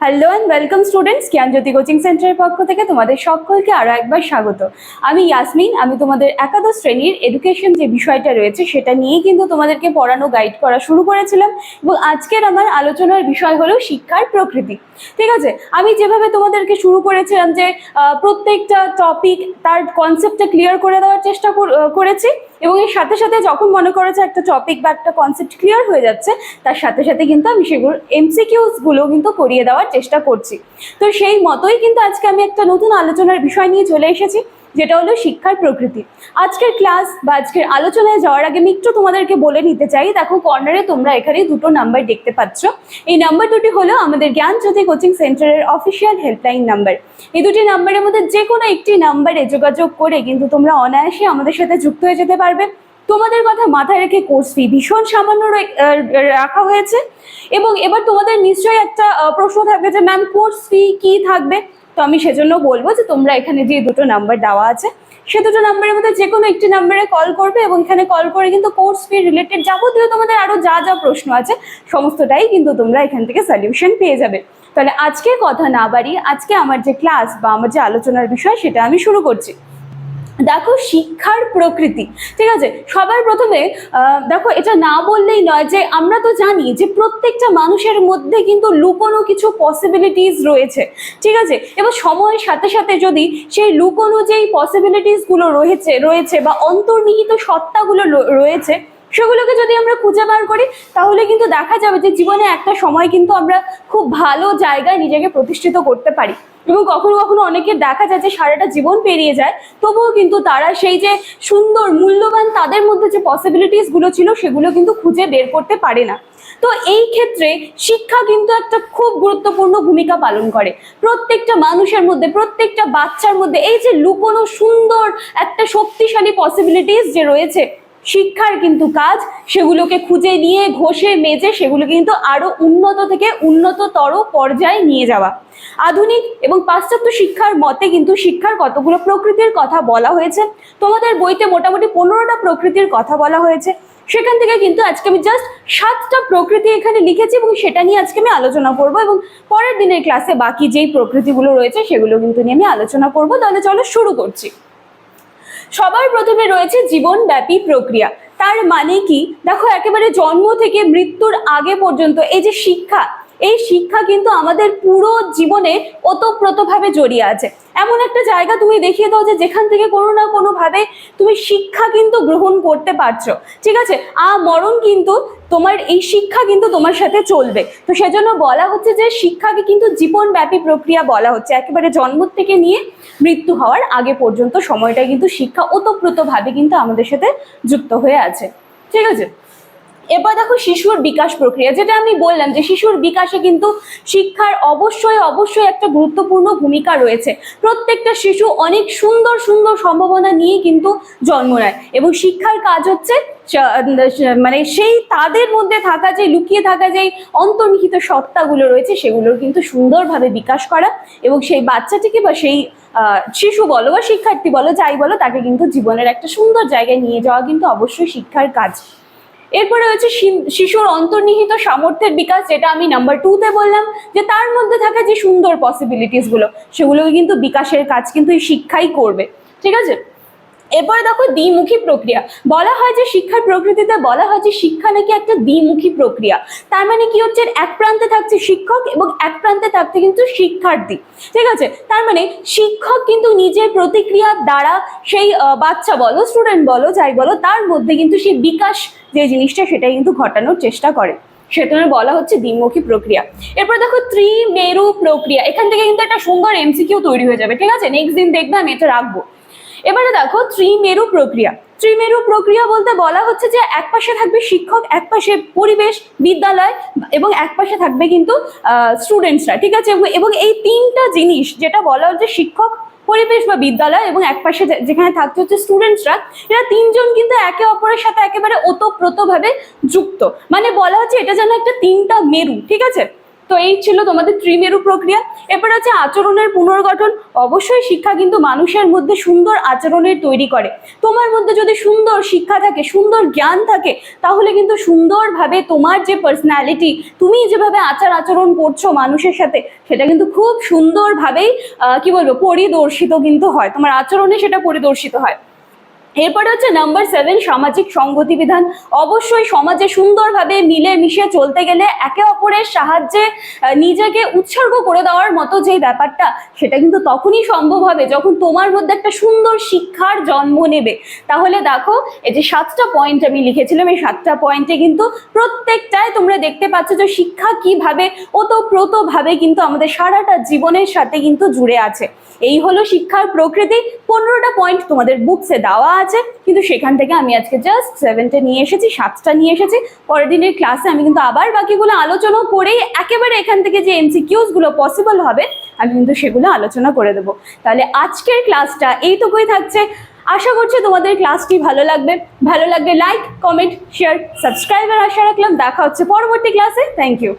Hello and welcome students Gyanjyoti coaching সেন্টারের পক্ষ থেকে তোমাদের সকলকে আরও একবার স্বাগত। আমি ইয়াসমিন আমি তোমাদের একাদশ শ্রেণির এডুকেশন যে বিষয়টা রয়েছে সেটা নিয়েই কিন্তু তোমাদেরকে পড়ানো গাইড করা শুরু করেছিলাম এবং আজকের আমার আলোচনার বিষয় হলো শিক্ষার প্রকৃতি। ঠিক আছে? আমি যেভাবে তোমাদেরকে শুরু করেছিলাম যে প্রত্যেকটা টপিক তার কনসেপ্টটা ক্লিয়ার করে দেওয়ার চেষ্টা কর- করেছি। এবং এর সাথে সাথে যখন মনে করেছে একটা টপিক বা একটা কনসেপ্ট ক্লিয়ার হয়ে যাচ্ছে, তার সাথে সাথে কিন্তু আমি সেগুলো এমসিকিউসগুলো কিন্তু করিয়ে দেওয়ার চেষ্টা করছি। তো সেই মতোই কিন্তু আজকে আমি একটা নতুন আলোচনার বিষয় নিয়ে চলে এসেছি, যেটা হলো শিক্ষার প্রকৃতি। আজকের ক্লাস বা আজকের আলোচনায় যাওয়ার আগে আমি একটু তোমাদেরকে বলে নিতে চাই, দেখো কর্নারে তোমরা এখানে দুটো নাম্বার দেখতে পাচ্ছ। এই নাম্বার দুটি হলো আমাদের জ্ঞানজ্যোতি কোচিং সেন্টারের অফিসিয়াল হেল্পলাইন নাম্বার এই দুটি নাম্বারের মধ্যে যে কোনো একটি নাম্বারে যোগাযোগ করে কিন্তু তোমরা অনায়াসে আমাদের সাথে যুক্ত হয়ে যেতে পারবে তোমাদের কথা মাথায় রেখে কোর্স ফি ভীষণ সামান্য রাখা হয়েছে। এবং এবার তোমাদের নিশ্চয়ই একটা প্রশ্ন থাকবে যে ম্যাম কোর্স ফি কি থাকবে? তো আমি সেজন্য বলব যে, তোমরা এখানে যে দুটো নাম্বার দেওয়া আছে, সে দুটো নাম্বারের মধ্যে যে কোনো একটি নাম্বারে কল করবে এবং এখানে কল করে কিন্তু কোর্স ফি রিলেটেড যাবতীয় তোমাদের আরও যা যা প্রশ্ন আছে, সমস্তটাই কিন্তু তোমরা এখান থেকে সলিউশন পেয়ে যাবে। তাহলে আজকে কথা না বাড়িয়ে আজকে আমার যে ক্লাস বা আমার যে আলোচনার বিষয়, সেটা আমি শুরু করছি। দেখো শিক্ষার প্রকৃতি, ঠিক আছে? সবার প্রথমে দেখো এটা না বললেই নয় যে আমরা তো জানি যে প্রত্যেকটা মানুষের মধ্যে কিন্তু লুকোনো কিছু পসিবিলিটিস রয়েছে, ঠিক আছে? এবং সময়ের সাথে সাথে যদি সেই লুকোনো যেই পসিবিলিটিসগুলো রয়েছে রয়েছে বা অন্তর্নিহিত সত্তাগুলো রয়েছে সেগুলোকে যদি আমরা খুঁজে বার করি, তাহলে কিন্তু দেখা যাবে যে জীবনে একটা সময় কিন্তু আমরা খুব ভালো জায়গায় নিজেকে প্রতিষ্ঠিত করতে পারি। এবং কখনো কখনো অনেকের দেখা যায় যে সারাটা জীবন পেরিয়ে যায়, তবুও কিন্তু তারা সেই যে সুন্দর, মূল্যবান তাদের মধ্যে যে পসিবিলিটিসগুলো ছিল, সেগুলো কিন্তু খুঁজে বের করতে পারে না। তো এই ক্ষেত্রে শিক্ষা কিন্তু একটা খুব গুরুত্বপূর্ণ ভূমিকা পালন করে। প্রত্যেকটা মানুষের মধ্যে, প্রত্যেকটা বাচ্চার মধ্যে এই যে লুকোনো সুন্দর একটা শক্তিশালী পসিবিলিটিস যে রয়েছে শিক্ষার কিন্তু কাজ, সেগুলোকে খুঁজে নিয়ে, ঘষে, মেজে সেগুলো কিন্তু আরও উন্নত থেকে উন্নততর পর্যায়ে নিয়ে যাওয়া। আধুনিক এবং পাশ্চাত্য শিক্ষার মতে কিন্তু শিক্ষার কতগুলো প্রকৃতির কথা বলা হয়েছে, তোমাদের বইতে মোটামুটি পনেরোটা প্রকৃতির কথা বলা হয়েছে। সেখান থেকে কিন্তু আজকে আমি জাস্ট সাতটা প্রকৃতি এখানে লিখেছি এবং সেটা নিয়ে আজকে আমি আলোচনা করব এবং পরের দিনের ক্লাসে বাকি যেই প্রকৃতিগুলো রয়েছে সেগুলো কিন্তু নিয়ে আমি আলোচনা করব। তাহলে চলো শুরু করছি। সবার প্রথমে রয়েছে জীবনব্যাপী প্রক্রিয়া। তার মানে কি? দেখো, একেবারে জন্ম থেকে মৃত্যুর আগে পর্যন্ত এই যে শিক্ষা এই শিক্ষা কিন্তু আমাদের পুরো জীবনে ওতপ্রোতভাবে জড়িয়ে আছে। এমন একটা জায়গা তুমি দেখিয়ে দাও যে যেখান থেকে কোনো না কোনো ভাবে তুমি শিক্ষা কিন্তু গ্রহণ করতে পারছ। ঠিক আছে? আ মরণ কিন্তু তোমার, এই শিক্ষা কিন্তু তোমার সাথে চলবে। তো সেজন্য বলা হচ্ছে যে শিক্ষাকে কিন্তু জীবনব্যাপী প্রক্রিয়া বলা হচ্ছে। একেবারে জন্ম থেকে নিয়ে মৃত্যু হওয়ার আগে পর্যন্ত সময়টা কিন্তু শিক্ষা ওতপ্রোতভাবে কিন্তু আমাদের সাথে যুক্ত হয়ে আছে। ঠিক আছে? এবার দেখো শিশুর বিকাশ প্রক্রিয়া, যেটা আমি বললাম যে শিশুর বিকাশে কিন্তু শিক্ষার অবশ্যই অবশ্যই একটা গুরুত্বপূর্ণ ভূমিকা রয়েছে। প্রত্যেকটা শিশু অনেক সুন্দর সুন্দর সম্ভাবনা নিয়ে কিন্তু জন্ম নেয় এবং শিক্ষার কাজ হচ্ছে মানে সেই তাদের মধ্যে থাকা যে, লুকিয়ে থাকা যে অন্তর্নিহিত সত্তাগুলো রয়েছে, সেগুলোর কিন্তু সুন্দরভাবে বিকাশ করা এবং সেই বাচ্চাটিকে বা সেই শিশু বলো বা শিক্ষার্থী বলো, যাই বলো, তাকে কিন্তু জীবনের একটা সুন্দর জায়গায় নিয়ে যাওয়া কিন্তু অবশ্যই শিক্ষার কাজ। এরপরে হচ্ছে শিশুর অন্তর্নিহিত সামর্থ্যের বিকাশ, যেটা আমি নাম্বার টুতে বললাম, যে তার মধ্যে থাকা যে সুন্দর পসিবিলিটিসগুলো সেগুলোকে কিন্তু বিকাশের কাজ কিন্তু এই শিক্ষাই করবে। ঠিক আছে? এরপরে দেখো দ্বিমুখী প্রক্রিয়া। বলা হয় যে শিক্ষার প্রকৃতিতে বলা হয় যে শিক্ষা নাকি একটা দ্বিমুখী প্রক্রিয়া। তার মানে কি হচ্ছে? এক প্রান্তে থাকছে শিক্ষক এবং এক প্রান্তে থাকছে কিন্তু শিক্ষার্থী। ঠিক আছে? তার মানে শিক্ষক কিন্তু নিজের প্রতিক্রিয়ার দ্বারা সেই বাচ্চা বলো স্টুডেন্ট বলো, যাই বলো, তার মধ্যে কিন্তু সেই বিকাশ যে জিনিসটা সেটা কিন্তু ঘটানোর চেষ্টা করে। সেটা বলা হচ্ছে দ্বিমুখী প্রক্রিয়া। এরপর দেখো ত্রিমেরু প্রক্রিয়া। এখান থেকে কিন্তু একটা সুন্দর এমসিকিউ তৈরি হয়ে যাবে। ঠিক আছে? নেক্সট দিন দেখবে আমি এটা রাখব। এবারে দেখো ত্রিমেরু প্রক্রিয়া। ত্রিমেরু প্রক্রিয়া বলতে বলা হচ্ছে যে এক পাশে থাকবে শিক্ষক, এক পাশে পরিবেশ, বিদ্যালয় এবং এক পাশে থাকবে কিন্তু স্টুডেন্টসরা ঠিক আছে? এবং- এই তিনটা জিনিস যেটা বলা হচ্ছে শিক্ষক, পরিবেশ বা বিদ্যালয় এবং এক পাশে যে- যেখানে থাকছে হচ্ছে স্টুডেন্টসরা এরা তিনজন কিন্তু একে অপরের সাথে একেবারে ওতপ্রোতভাবে যুক্ত। মানে বলা হচ্ছে এটা যেন একটা তিনটা মেরু, ঠিক আছে? তো এই ছিল তোমাদের ত্রিমেরু প্রক্রিয়া। এরপর আছে আচরণের পুনর্গঠন। অবশ্যই শিক্ষা কিন্তু মানুষের মধ্যে সুন্দর আচরণের তৈরি করে। তোমার মধ্যে যদি সুন্দর শিক্ষা থাকে, সুন্দর জ্ঞান থাকে, তাহলে কিন্তু সুন্দরভাবে তোমার যে পার্সোনালিটি তুমি যেভাবে আচার আচরণ করছ মানুষের সাথে, সেটা কিন্তু খুব সুন্দরভাবেই কি বলব, পরিদর্শিত কিন্তু হয়। তোমার আচরণে সেটা পরিদর্শিত হয়। এরপরে হচ্ছে নাম্বার সেভেন সামাজিক সংগতি বিধান অবশ্যই সমাজে সুন্দরভাবে মিলে মিশে চলতে গেলে একে অপরের সাহায্যে নিজেকে উৎসর্গ করে দেওয়ার মতো যে ব্যাপারটা, সেটা কিন্তু তখনই সম্ভব হবে যখন তোমার মধ্যে একটা সুন্দর শিক্ষার জন্ম নেবে। তাহলে দেখো, এই যে সাতটা পয়েন্ট আমি লিখেছিলাম, এই সাতটা পয়েন্টে কিন্তু প্রত্যেকটায় তোমরা দেখতে পাচ্ছ যে শিক্ষা কীভাবে ওতপ্রোতভাবে কিন্তু আমাদের সারাটা জীবনের সাথে কিন্তু জুড়ে আছে। এই হলো শিক্ষার প্রকৃতি। পনেরোটা পয়েন্ট তোমাদের বুকসে দেওয়া আছে, কিন্তু সেখান থেকে আমি আজকে জাস্ট সেভেনটা নিয়ে এসেছি, সাতটা নিয়ে এসেছি। পরের দিনের ক্লাসে আমি কিন্তু আবার বাকিগুলো আলোচনা করেই একেবারে এখান থেকে যে এমসিকিউসগুলো পসিবল হবে, আমি কিন্তু সেগুলো আলোচনা করে দেবো। তাহলে আজকের ক্লাসটা এইটুকুই থাকছে। আশা করছি তোমাদের ক্লাসটি ভালো লাগবে। ভালো লাগবে লাইক কমেন্ট শেয়ার সাবস্ক্রাইবার আশা রাখলাম। দেখা হচ্ছে পরবর্তী ক্লাসে থ্যাংক ইউ